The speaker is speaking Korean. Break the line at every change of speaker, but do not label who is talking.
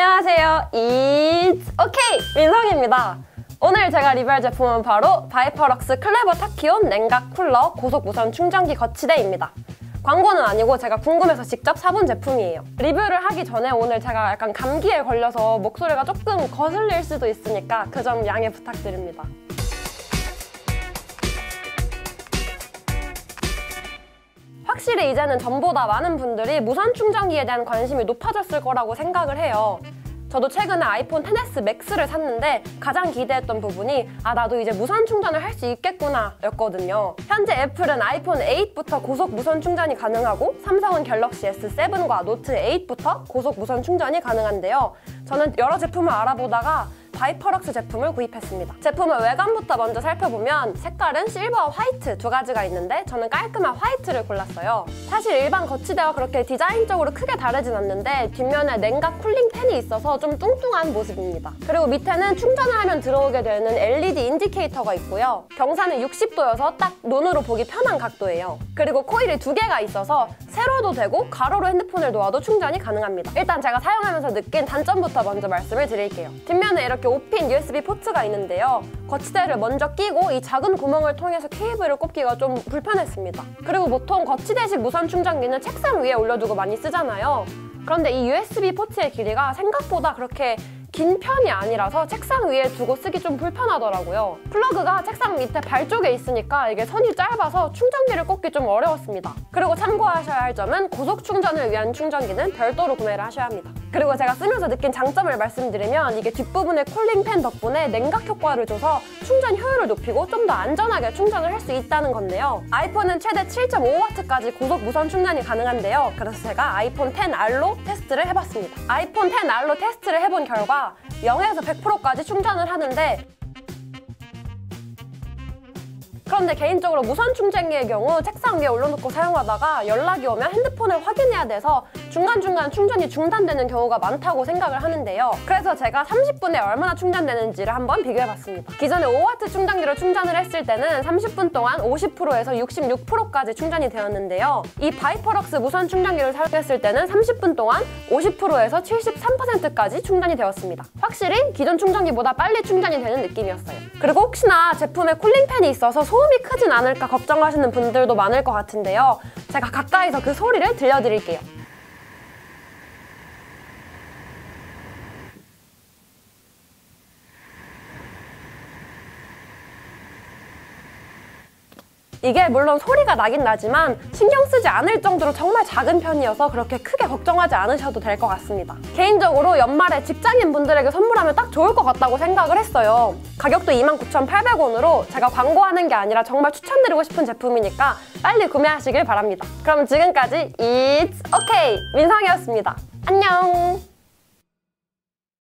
안녕하세요. It's OK! 민성입니다. 오늘 제가 리뷰할 제품은 바로 바이퍼럭스 클레버 타키온 냉각 쿨러 고속 무선 충전기 거치대입니다. 광고는 아니고 제가 궁금해서 직접 사본 제품이에요. 리뷰를 하기 전에 오늘 제가 약간 감기에 걸려서 목소리가 조금 거슬릴 수도 있으니까 그 점 양해 부탁드립니다. 확실히 이제는 전보다 많은 분들이 무선 충전기에 대한 관심이 높아졌을 거라고 생각을 해요. 저도 최근에 아이폰 10s 맥스를 샀는데 가장 기대했던 부분이 아 나도 이제 무선 충전을 할 수 있겠구나 였거든요. 현재 애플은 아이폰 8부터 고속 무선 충전이 가능하고 삼성은 갤럭시 S7과 노트 8부터 고속 무선 충전이 가능한데요. 저는 여러 제품을 알아보다가 바이퍼럭스 제품을 구입했습니다. 제품의 외관부터 먼저 살펴보면 색깔은 실버와 화이트 두 가지가 있는데 저는 깔끔한 화이트를 골랐어요. 사실 일반 거치대와 그렇게 디자인적으로 크게 다르진 않는데 뒷면에 냉각 쿨링 팬이 있어서 좀 뚱뚱한 모습입니다. 그리고 밑에는 충전을 하면 들어오게 되는 LED 인디케이터가 있고요. 경사는 60도여서 딱 눈으로 보기 편한 각도예요. 그리고 코일이 두 개가 있어서 세로도 되고 가로로 핸드폰을 놓아도 충전이 가능합니다. 일단 제가 사용하면서 느낀 단점부터 먼저 말씀을 드릴게요. 뒷면에 이렇게 5핀 USB 포트가 있는데요. 거치대를 먼저 끼고 이 작은 구멍을 통해서 케이블을 꼽기가 좀 불편했습니다. 그리고 보통 거치대식 무선 충전기는 책상 위에 올려두고 많이 쓰잖아요. 그런데 이 USB 포트의 길이가 생각보다 그렇게 긴 편이 아니라서 책상 위에 두고 쓰기 좀 불편하더라고요. 플러그가 책상 밑에 발 쪽에 있으니까 이게 선이 짧아서 충전기를 꽂기 좀 어려웠습니다. 그리고 참고하셔야 할 점은 고속 충전을 위한 충전기는 별도로 구매를 하셔야 합니다. 그리고 제가 쓰면서 느낀 장점을 말씀드리면 이게 뒷부분에 쿨링팬 덕분에 냉각 효과를 줘서 충전 효율을 높이고 좀 더 안전하게 충전을 할 수 있다는 건데요. 아이폰은 최대 7.5W까지 고속 무선 충전이 가능한데요. 그래서 제가 아이폰 10R로 테스트를 해봤습니다. 아이폰 10R로 테스트를 해본 결과 0에서 100%까지 충전을 하는데 그런데 개인적으로 무선 충전기의 경우 책상 위에 올려놓고 사용하다가 연락이 오면 핸드폰을 확인해야 돼서 중간중간 충전이 중단되는 경우가 많다고 생각을 하는데요. 그래서 제가 30분에 얼마나 충전되는지를 한번 비교해봤습니다. 기존에 5W 충전기로 충전을 했을 때는 30분 동안 50%에서 66%까지 충전이 되었는데요. 이 바이퍼럭스 무선 충전기를 사용했을 때는 30분 동안 50%에서 73%까지 충전이 되었습니다. 확실히 기존 충전기보다 빨리 충전이 되는 느낌이었어요. 그리고 혹시나 제품에 쿨링팬이 있어서 소음 이 크진 않을까 걱정하시는 분들도 많을 것 같은데요. 제가 가까이서 그 소리를 들려드릴게요. 이게 물론 소리가 나긴 나지만 신경 쓰지 않을 정도로 정말 작은 편이어서 그렇게 크게 걱정하지 않으셔도 될 것 같습니다. 개인적으로 연말에 직장인 분들에게 선물하면 딱 좋을 것 같다고 생각을 했어요. 가격도 29,800원으로 제가 광고하는 게 아니라 정말 추천드리고 싶은 제품이니까 빨리 구매하시길 바랍니다. 그럼 지금까지 It's OK! 민성이었습니다. 안녕!